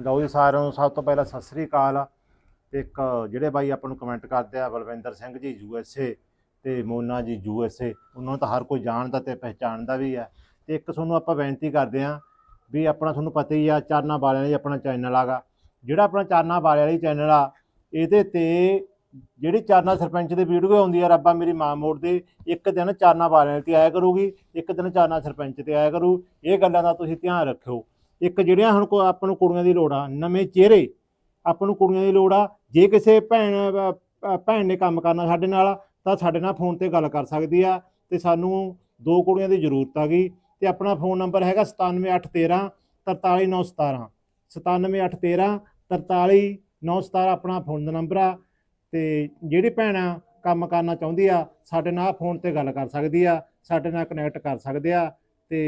ਲਓ ਜੀ ਸਾਰਿਆਂ ਨੂੰ ਸਭ ਤੋਂ ਪਹਿਲਾਂ ਸਤਿ ਸ੍ਰੀ ਅਕਾਲ। ਤੇ ਇੱਕ ਜਿਹੜੇ ਬਾਈ ਆਪਾਂ ਨੂੰ ਕਮੈਂਟ ਕਰਦੇ ਆ, Balwinder Singh ji U S A ਤੇ ਮੋਨਾ ਜੀ ਯੂ ਐਸ ਏ ਉਹਨਾਂ ਨੂੰ ਤਾਂ ਹਰ ਕੋਈ ਜਾਣਦਾ ਤੇ ਪਹਿਚਾਣਦਾ ਵੀ ਆ। ਤੇ ਇੱਕ ਤੁਹਾਨੂੰ ਆਪਾਂ ਬੇਨਤੀ ਕਰਦੇ ਆ ਵੀ ਆਪਣਾ ਤੁਹਾਨੂੰ ਪਤਾ ਹੀ ਆ, ਚਾਰਨਾ ਵਾਲਿਆਂ ਲਈ ਆਪਣਾ ਚੈਨਲ ਆਗਾ। ਜਿਹੜਾ ਆਪਣਾ ਚਾਰਨਾ ਵਾਲਿਆਂ ਲਈ ਚੈਨਲ ਆ, ਇਹਦੇ ਤੇ ਜਿਹੜੀ ਚਾਰਨਾ ਸਰਪੰਚ ਦੀ ਵੀਡੀਓ ਆਉਂਦੀ ਆ, ਰੱਬਾ ਮੇਰੀ ਮਾਂ ਮੋੜ ਦੇ, ਇੱਕ ਦਿਨ ਚਾਰਨਾ ਵਾਲਿਆਂ ਤੇ ਆਇਆ ਕਰੂਗੀ, ਇੱਕ ਦਿਨ ਚਾਰਨਾ ਸਰਪੰਚ ਤੇ ਆਇਆ ਕਰੂ। ਇਹ ਗੱਲਾਂ ਦਾ ਤੁਸੀਂ ਧਿਆਨ ਰੱਖਿਓ। ਇੱਕ ਜਿਹੜੀਆਂ ਹੁਣ ਕੋ ਆਪਾਂ ਨੂੰ ਕੁੜੀਆਂ ਦੀ ਲੋੜ ਆ, ਨਵੇਂ ਚਿਹਰੇ ਆਪਾਂ ਨੂੰ ਕੁੜੀਆਂ ਦੀ ਲੋੜ ਆ, ਜੇ ਕਿਸੇ ਭੈਣ ਭੈਣ ਨੇ ਕੰਮ ਕਰਨਾ ਸਾਡੇ ਨਾਲ, ਤਾਂ ਸਾਡੇ ਨਾਲ ਫੋਨ ਤੇ ਗੱਲ ਕਰ ਸਕਦੀ ਆ ਤੇ ਸਾਨੂੰ ਦੋ ਕੁੜੀਆਂ ਦੀ ਜ਼ਰੂਰਤ ਆ ਗਈ ਤੇ ਆਪਣਾ ਫੋਨ ਨੰਬਰ ਹੈਗਾ 97813 43917 97813 43917 ਆਪਣਾ ਫੋਨ ਦਾ ਨੰਬਰ ਆ ਤੇ ਜਿਹੜੀ ਭੈਣ ਆ ਕੰਮ ਕਰਨਾ ਚਾਹੁੰਦੀ ਆ, ਸਾਡੇ ਨਾਲ ਫੋਨ ਤੇ ਗੱਲ ਕਰ ਸਕਦੀ ਆ, ਸਾਡੇ ਨਾਲ ਕਨੈਕਟ ਕਰ ਸਕਦੇ ਆ ਤੇ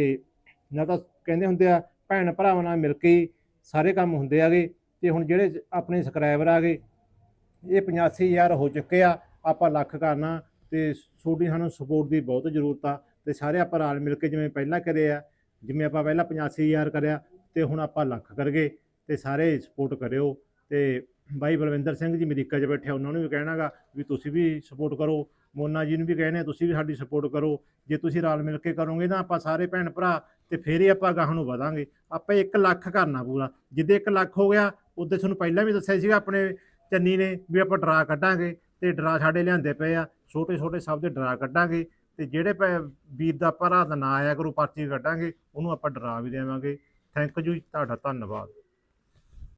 ਨਾ ਤਾਂ ਕਹਿੰਦੇ ਹੁੰਦੇ ਆ ਭੈਣ ਭਰਾਵਾਂ ਨਾਲ ਮਿਲ ਕੇ ਹੀ ਸਾਰੇ ਕੰਮ ਹੁੰਦੇ ਆਗੇ ਤੇ ਹੁਣ ਜਿਹੜੇ ਆਪਣੇ ਸਬਸਕ੍ਰਾਈਬਰ ਆਗੇ ਇਹ 85000 ਹੋ ਚੁੱਕੇ ਆ ਆਪਾਂ ਲੱਖ ਕਰਨਾ ਤੇ ਤੁਹਾਡੀ ਸਾਨੂੰ ਸਪੋਰਟ ਦੀ ਬਹੁਤ ਜ਼ਰੂਰਤ ਆ ਤੇ ਸਾਰੇ ਆਪਾਂ ਰਲ ਮਿਲ ਕੇ ਜਿਵੇਂ ਪਹਿਲਾਂ ਕਰੇ ਆ ਜਿਵੇਂ ਆਪਾਂ ਪਹਿਲਾਂ 85000 ਕਰਿਆ ਤੇ ਹੁਣ ਆਪਾਂ ਲੱਖ ਕਰਗੇ ਤੇ ਸਾਰੇ ਸਪੋਰਟ ਕਰਿਓ ਤੇ ਬਾਈ ਬਲਵਿੰਦਰ ਸਿੰਘ ਜੀ ਅਮਰੀਕਾ 'ਚ ਬੈਠੇ ਆ, ਉਹਨਾਂ ਨੂੰ ਵੀ ਕਹਿਣਾਗਾ ਵੀ ਤੁਸੀਂ ਵੀ ਸਪੋਰਟ ਕਰੋ ਮੋਨਾ ਜੀ ਨੂੰ ਵੀ ਕਹਿੰਦੇ ਤੁਸੀਂ ਵੀ ਸਾਡੀ ਸਪੋਰਟ ਕਰੋ ਜੇ ਤੁਸੀਂ ਰਲ ਮਿਲ ਕੇ ਕਰੋਗੇ ਤਾਂ ਆਪਾਂ ਸਾਰੇ ਭੈਣ ਭਰਾ ਤੇ ਫੇਰ ਹੀ ਆਪਾਂ ਗਾਹਾਂ ਨੂੰ ਵਧਾਂਗੇ। ਆਪਾਂ 1 ਲੱਖ ਕਰਨਾ ਪੂਰਾ। ਜਿੱਦੇ 1 ਲੱਖ ਹੋ ਗਿਆ ਉਦੋਂ ਤੁਹਾਨੂੰ ਪਹਿਲਾਂ ਵੀ ਦੱਸਿਆ ਸੀਗਾ ਆਪਣੇ ਚੰਨੀ ਨੇ ਵੀ ਆਪਾਂ ਡਰਾ ਕੱਢਾਂਗੇ ਤੇ ਡਰਾ ਸਾਡੇ ਲਿਆਂਦੇ ਪਏ ਆ। ਛੋਟੇ ਛੋਟੇ ਸਭ ਦੇ ਡਰਾ ਕੱਢਾਂਗੇ ਤੇ ਜਿਹੜੇ ਭੈ- ਵੀਰ ਦਾ ਭਰਾ ਦਾ ਨਾਂ ਆਇਆ ਕਰੂ ਪਰਚੀ ਕੱਢਾਂਗੇ, ਉਹਨੂੰ ਆਪਾਂ ਡਰਾ ਵੀ ਦੇਵਾਂਗੇ। ਥੈਂਕ ਯੂ ਤੁਹਾਡਾ ਧੰਨਵਾਦ।